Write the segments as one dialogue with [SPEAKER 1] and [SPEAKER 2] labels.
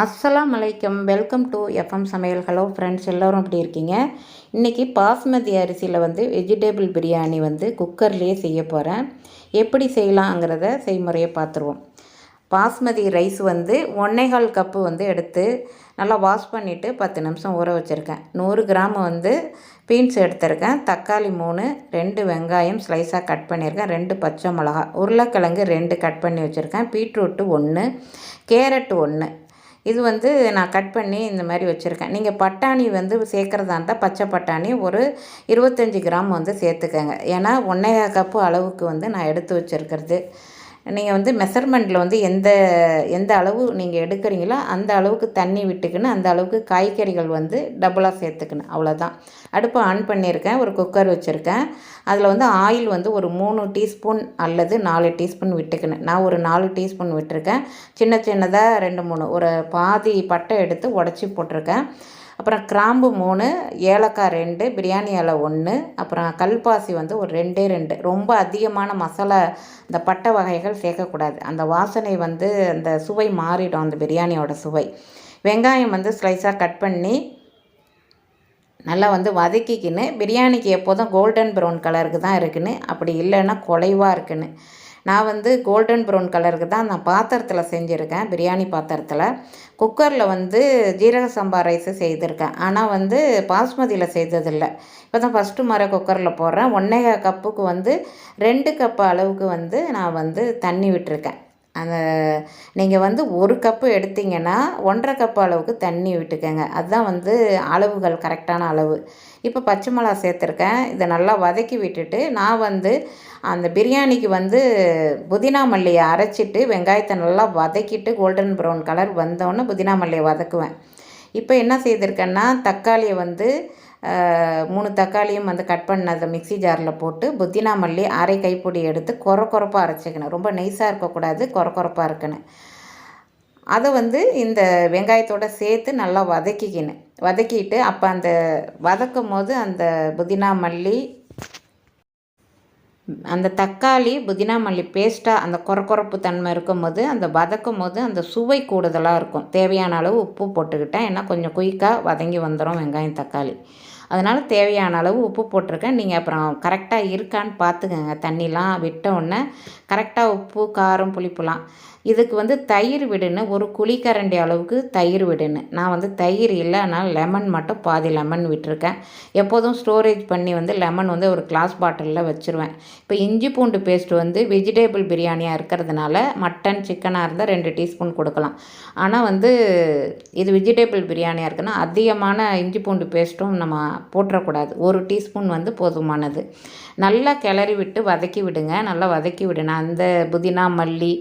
[SPEAKER 1] அஸ்ஸலாம் வலைக்கம் welcome to FM சமையல். ஹலோ ஃப்ரெண்ட்ஸ் எல்லோரும் எப்படி இருக்கீங்க? இன்றைக்கி பாஸ்மதி அரிசியில் வந்து வெஜிடபிள் பிரியாணி வந்து குக்கர்லேயே செய்ய போகிறேன் எப்படி செய்யலாங்கிறத செய்முறையை பார்த்துருவோம். பாஸ்மதி ரைஸ் வந்து ஒன்னேகால் கப்பு வந்து எடுத்து நல்லா வாஷ் பண்ணிவிட்டு பத்து நிமிஷம் ஊற வச்சுருக்கேன். நூறு கிராம் வந்து பீன்ஸ் எடுத்திருக்கேன். தக்காளி மூணு ரெண்டு வெங்காயம் ஸ்லைஸாக கட் பண்ணியிருக்கேன். ரெண்டு பச்சை மிளகா உருளைக்கிழங்கு ரெண்டு கட் பண்ணி வச்சுருக்கேன். பீட்ரூட்டு ஒன்று கேரட் ஒன்று இது வந்து நான் கட் பண்ணி இந்த மாதிரி வச்சுருக்கேன். நீங்கள் பட்டாணி வந்து சேர்க்குறதா இருந்தால் பச்சை பட்டாணி ஒரு இருபத்தஞ்சி கிராம் வந்து சேர்த்துக்கங்க. ஏன்னா ஒன்றே கப்பு அளவுக்கு வந்து நான் எடுத்து வச்சுருக்கிறது. நீங்கள் வந்து மெஷர்மெண்ட்டில் வந்து எந்த எந்த அளவு நீங்கள் எடுக்கிறீங்களோ அந்த அளவுக்கு தண்ணி விட்டுக்கணும் அந்த அளவுக்கு காய்கறிகள் வந்து டபுளாக சேர்த்துக்கணும் அவ்வளோதான் அடுப்பை ஆன் பண்ணியிருக்கேன் ஒரு குக்கர் வச்சுருக்கேன். அதில் வந்து ஆயில் வந்து ஒரு மூணு டீஸ்பூன் அல்லது நாலு டீஸ்பூன் விட்டுக்கணும் நான் ஒரு நாலு டீஸ்பூன் விட்டுருக்கேன். சின்ன சின்னதாக ரெண்டு மூணு. ஒரு பாதி பட்டை எடுத்து உடச்சி போட்டிருக்கேன். அப்புறம் கிராம்பு மூணு ஏலக்காய் ரெண்டு பிரியாணி இலை ஒன்று அப்புறம் கல்பாசி வந்து ஒரு ரெண்டே ரெண்டு. ரொம்ப அதிகமான மசாலா இந்த பட்டை வகைகள் சேர்க்கக்கூடாது. அந்த வாசனை வந்து அந்த சுவை மாறிடும் அந்த பிரியாணியோட சுவை. வெங்காயம் வந்து ஸ்லைஸாக கட் பண்ணி நல்லா வந்து வதக்கிக்கின்னு பிரியாணிக்கு எப்போதும் கோல்டன் ப்ரௌன் கலருக்கு தான் இருக்குன்னு அப்படி இல்லைன்னா குலைவாக இருக்குன்னு. நான் வந்து கோல்டன் ப்ரௌன் கலருக்கு தான் நான் பாத்திரத்தில் செஞ்சுருக்கேன் பிரியாணி பாத்திரத்தில். குக்கரில் வந்து ஜீரக சம்பா ரைஸு செய்திருக்கேன். ஆனால் வந்து பாஸ்மதியில் செய்ததில்லை. இப்போ தான் ஃபஸ்ட்டு முறை குக்கரில் போடுறேன். ஒன்றே கப்புக்கு வந்து ரெண்டு கப்பு அளவுக்கு வந்து நான் வந்து தண்ணி விட்டுருக்கேன். அந்த நீங்கள் வந்து ஒரு கப்பு எடுத்தீங்கன்னா ஒன்றரை கப்பு அளவுக்கு தண்ணி விட்டுக்கோங்க. அதுதான் வந்து அளவுகள் கரெக்டான அளவு. இப்போ பச்சை மிளகா சேர்த்துருக்கேன். இதை நல்லா வதக்கி விட்டுட்டு நான் வந்து அந்த பிரியாணிக்கு வந்து புதினா மல்லியை அரைச்சிட்டு வெங்காயத்தை நல்லா வதக்கிட்டு கோல்டன் ப்ரௌன் கலர் வந்தோடனே புதினா மல்லியை வதக்குவேன். இப்போ என்ன செய்திருக்கேன்னா தக்காளியை வந்து மூணு தக்காளியும் வந்து கட் பண்ணதை மிக்சி ஜாரில் போட்டு புதினா மல்லி அரை கைப்பொடி எடுத்து குறை குறப்பாக அரைச்சிக்கணும். ரொம்ப நெய்ஸாக இருக்கக்கூடாது குறை குறப்பாக இருக்கணும். அதை வந்து இந்த வெங்காயத்தோடு சேர்த்து நல்லா வதக்கிக்கணும். வதக்கிட்டு அப்போ அந்த வதக்கும் போது அந்த புதினா மல்லி அந்த தக்காளி புதினா மல்லி பேஸ்ட்டாக அந்த குறக்குறப்பு தன்மை இருக்கும் போது அந்த வதக்கும் போது அந்த சுவை கூடுதலாக இருக்கும். தேவையான அளவு உப்பு போட்டுக்கிட்டேன். ஏன்னா கொஞ்சம் குயிக்காக வதங்கி வந்துடும் வெங்காயம் தக்காளி. அதனால் தேவையான அளவு உப்பு போட்டிருக்கேன். நீங்கள் அப்புறம் கரெக்டாக இருக்கான்னு பார்த்துக்கோங்க. தண்ணிலாம் விட்ட உடனே கரெக்டாக உப்பு காரம் புளிப்புலாம் இதுக்கு வந்து தயிர் விடுன்னு ஒரு குழிக்கரண்டி அளவுக்கு தயிர் விடுன்னு. நான் வந்து தயிர் இல்லை லெமன் மட்டும் பாதி லெமன் விட்டுருக்கேன். எப்போதும் ஸ்டோரேஜ் பண்ணி வந்து லெமன் வந்து ஒரு கிளாஸ் பாட்டிலில் வச்சுருவேன். இப்போ இஞ்சி பூண்டு பேஸ்ட் வந்து வெஜிடேபிள் பிரியாணியாக இருக்கிறதுனால மட்டன் சிக்கனாக இருந்தால் ரெண்டு டீஸ்பூன் கொடுக்கலாம். ஆனால் வந்து இது வெஜிடேபிள் பிரியாணியாக இருக்குன்னா அதிகமான இஞ்சி பூண்டு பேஸ்ட்டும் நம்ம போட்டுறக்கூடாது ஒரு டீஸ்பூன் வந்து போதுமானது. நல்லா கிளறி விட்டு வதக்கி விடுங்க. நல்லா வதக்கி விடுங்க. அந்த புதினா மல்லி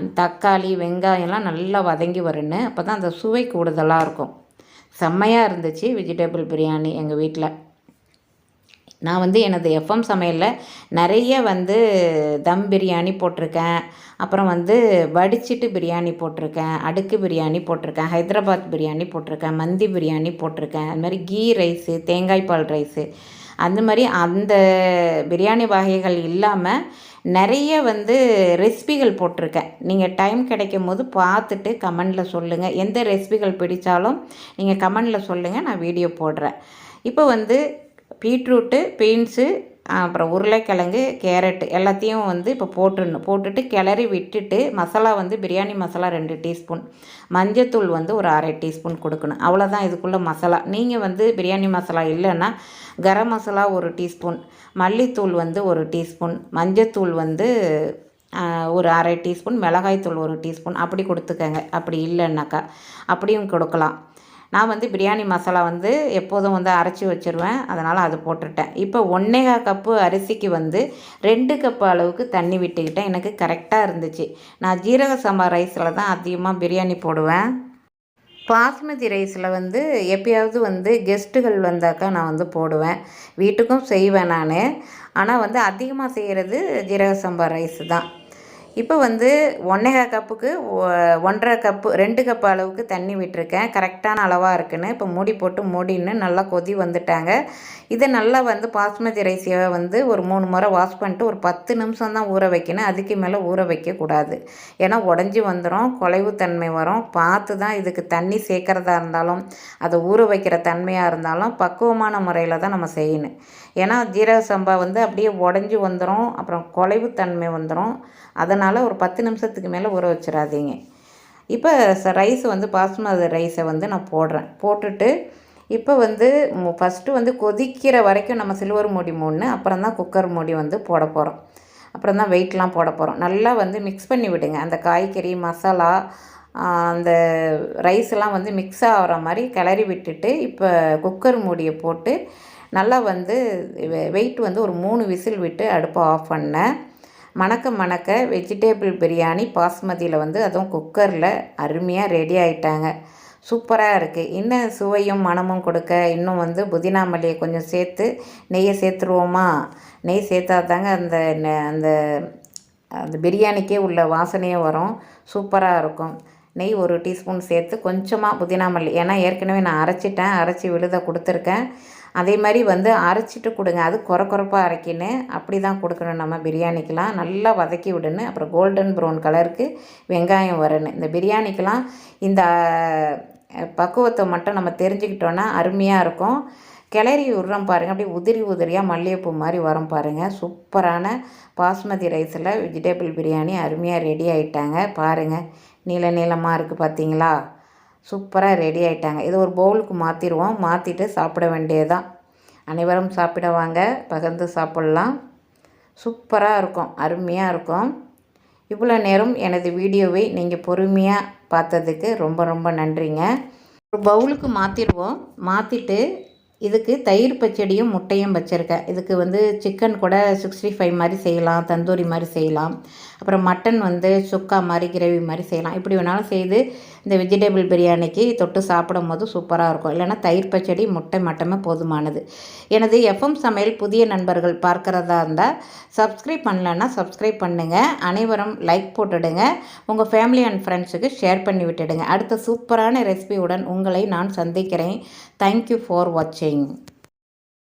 [SPEAKER 1] அந்த தக்காளி வெங்காயம்லாம் நல்லா வதங்கி வரணும் அப்போ தான் அந்த சுவை கூடுதலாக இருக்கும். செம்மையாக இருந்துச்சு வெஜிடபிள் பிரியாணி எங்கள் வீட்டில் நான் வந்து எனது எஃப்எம் சமையலில் நிறைய வந்து தம் பிரியாணி போட்டிருக்கேன். அப்புறம் வந்து வடிச்சிட்டு பிரியாணி போட்டிருக்கேன். அடுக்கு பிரியாணி போட்டிருக்கேன். ஹைதராபாத் பிரியாணி போட்டிருக்கேன். மந்தி பிரியாணி போட்டிருக்கேன். அது மாதிரி கீ ரைஸு தேங்காய் பால் ரைஸு. அந்த மாதிரி அந்த பிரியாணி வகைகள் இல்லாமல் நிறைய வந்து ரெசிபிகள் போட்டிருக்கேன். நீங்கள் டைம் கிடைக்கும் போது பார்த்துட்டு கமெண்டில் சொல்லுங்கள் எந்த ரெசிபிகள் பிடித்தாலும் நீங்கள் கமெண்டில் சொல்லுங்கள் நான் வீடியோ போடுறேன். இப்போ வந்து பீட்ரூட்டு பீன்ஸு அப்புறம் உருளைக்கிழங்கு கேரட்டு எல்லாத்தையும் வந்து இப்போ போட்டுடணும். போட்டுட்டு கிளறி விட்டுட்டு மசாலா வந்து பிரியாணி மசாலா ரெண்டு டீஸ்பூன். மஞ்சத்தூள் வந்து ஒரு அரை டீஸ்பூன் கொடுக்கணும். அவ்வளோதான் இதுக்குள்ளே மசாலா. நீங்கள் வந்து பிரியாணி மசாலா இல்லைன்னா கரம் மசாலா ஒரு டீஸ்பூன். மல்லித்தூள் வந்து ஒரு டீஸ்பூன். மஞ்சத்தூள் வந்து ஒரு அரை டீஸ்பூன். மிளகாய்த்தூள் ஒரு டீஸ்பூன். அப்படி கொடுத்துக்கங்க. அப்படி இல்லைன்னாக்கா அப்படியும் கொடுக்கலாம். நான் வந்து பிரியாணி மசாலா வந்து எப்போதும் வந்து அரைச்சி வச்சுருவேன். அதனால் அது போட்டுட்டேன். இப்போ ஒன்றேகா கப்பு அரிசிக்கு வந்து ரெண்டு கப்பு அளவுக்கு தண்ணி விட்டுக்கிட்டேன். எனக்கு கரெக்டாக இருந்துச்சு. நான் ஜீரக சம்பா ரைஸில் தான் அதிகமாக பிரியாணி போடுவேன். பாஸ்மதி ரைஸில் வந்து எப்பயாவது வந்து கெஸ்ட்டுகள் வந்தாக்கா நான் வந்து போடுவேன். வீட்டுக்கும் செய்வேன் நான். ஆனால் வந்து அதிகமாக செய்கிறது ஜீரக சம்பா ரைஸ் தான். இப்போ வந்து ஒன்றரை கப்புக்கு ஒ- ஒன்றரை கப்பு ரெண்டு கப் அளவுக்கு தண்ணி விட்டிருக்கேன். கரெக்டான அளவாக இருக்குன்னு. இப்போ மூடி போட்டு மூடின்னு நல்லா கொதி வந்துட்டாங்க. இதை நல்லா வந்து பாஸ்மதி ரைஸை வந்து ஒரு மூணு முறை வாஷ் பண்ணிட்டு ஒரு பத்து நிமிஷம் தான் ஊற வைக்கணும். அதுக்கு மேலே ஊற வைக்கக்கூடாது. ஏன்னா உடஞ்சி வந்துடும் குலைவுத்தன்மை வரும். பார்த்து தான் இதுக்கு தண்ணி சேர்க்குறதா இருந்தாலும் அதை ஊற வைக்கிற தன்மையாக இருந்தாலும் பக்குவமான முறையில் தான் நம்ம செய்யணும். ஏன்னா ஜீரக சம்பா வந்து அப்படியே உடஞ்சி வந்துடும் அப்புறம் குலைவுத்தன்மை வந்துடும் அதனால் ஒரு பத்து நிமிஷத்துக்கு மேலே ஊற வச்சிடாதீங்க. இப்போ ரைஸ் வந்து பாஸ்மதி ரைஸை வந்து நான் போடுறேன். போட்டுட்டு இப்போ வந்து ஃபஸ்ட்டு வந்து கொதிக்கிற வரைக்கும் நம்ம சில்வர் மூடி மூணு அப்புறம் தான் குக்கர் மூடி வந்து போட போகிறோம் அப்புறம் தான் வெயிட்லாம் போட போகிறோம் நல்லா வந்து மிக்ஸ் பண்ணி விடுங்க. அந்த காய்கறி மசாலா அந்த ரைஸ்லாம் வந்து மிக்ஸ் ஆகிற மாதிரி கிளறி விட்டுட்டு இப்போ குக்கர் மூடியை போட்டு நல்லா வந்து வெயிட் வந்து ஒரு மூணு விசில் விட்டு அடுப்பை ஆஃப் பண்ணேன். மணக்க மணக்க வெஜிடேபிள் பிரியாணி பாஸ்மதியில் வந்து அதுவும் குக்கரில் அருமையாக ரெடி ஆகிட்டாங்க சூப்பராக இருக்குது இன்னும் சுவையும் மணமும் கொடுக்க இன்னும் வந்து புதினா மல்லியை கொஞ்சம் சேர்த்து நெய்யை சேர்த்துருவோமா? நெய் சேர்த்தா தாங்க அந்த நெ- அந்த அந்த பிரியாணிக்கே உள்ள வாசனையே வரும். சூப்பராக இருக்கும். நெய் ஒரு டீஸ்பூன் சேர்த்து கொஞ்சமாக புதினா மல்லி ஏன்னா ஏற்கனவே நான் அரைச்சிட்டேன் அரைச்சி விழுத கொடுத்துருக்கேன். அதே மாதிரி வந்து அரைச்சிட்டு கொடுங்க. அது குறை குறைப்பாக அரைக்கின்னு அப்படி தான் கொடுக்கணும். நம்ம பிரியாணிக்கெலாம் நல்லா வதக்கி விடணும் அப்புறம் கோல்டன் ப்ரௌன் கலருக்கு வெங்காயம் வரணும். இந்த பிரியாணிக்கெலாம் இந்த பக்குவத்தை மட்டும் நம்ம தெரிஞ்சுக்கிட்டோன்னா அருமையாக இருக்கும். கிளறி விட்றோம் பாருங்கள் அப்படியே உதிரி உதிரியாக மல்லிகைப்பூ மாதிரி வரும் பாருங்கள் சூப்பரான பாஸ்மதி ரைஸில் வெஜிடபிள் பிரியாணி அருமையாக ரெடி ஆகிட்டாங்க பாருங்கள் நீள நீளமாக இருக்குது பார்த்தீங்களா சூப்பராக ரெடி ஆகிட்டாங்க இது ஒரு பவுலுக்கு மாற்றிடுவோம் மாற்றிட்டு சாப்பிட வேண்டியதுதான். அனைவரும் சாப்பிட வாங்க. பகிர்ந்து சாப்பிட்லாம். சூப்பராக இருக்கும். அருமையாக இருக்கும். இவ்வளோ நேரம் எனது வீடியோவை நீங்கள் பொறுமையாக பார்த்ததுக்கு ரொம்ப ரொம்ப நன்றிங்க. ஒரு பவுலுக்கு மாற்றிடுவோம் மாற்றிட்டு இதுக்கு தயிர் பச்சடியும் முட்டையும் வச்சுருக்கேன். இதுக்கு வந்து சிக்கன் கூட சிக்ஸ்டி ஃபைவ் மாதிரி செய்யலாம் தந்தூரி மாதிரி செய்யலாம். அப்புறம் மட்டன் வந்து சுக்கா மாதிரி கிரேவி மாதிரி செய்யலாம். இப்படி வேணாலும் செய்து இந்த வெஜிடபிள் பிரியாணிக்கு தொட்டு சாப்பிடும் போது சூப்பராக இருக்கும். இல்லைன்னா தயிர் பச்சடி முட்டை மட்டுமே போதுமானது. எனது எஃப்எம் சமையல் புதிய நண்பர்கள் பார்க்குறதா இருந்தால் சப்ஸ்கிரைப் பண்ணலன்னா சப்ஸ்கிரைப் பண்ணுங்கள் அனைவரும் லைக் போட்டுடுங்க. உங்கள் ஃபேமிலி அண்ட் ஃப்ரெண்ட்ஸுக்கு ஷேர் பண்ணி விட்டுடுங்க. அடுத்த சூப்பரான ரெசிபியுடன் உங்களை நான் சந்திக்கிறேன். தேங்க்யூ ஃபார் வாட்சிங் watching.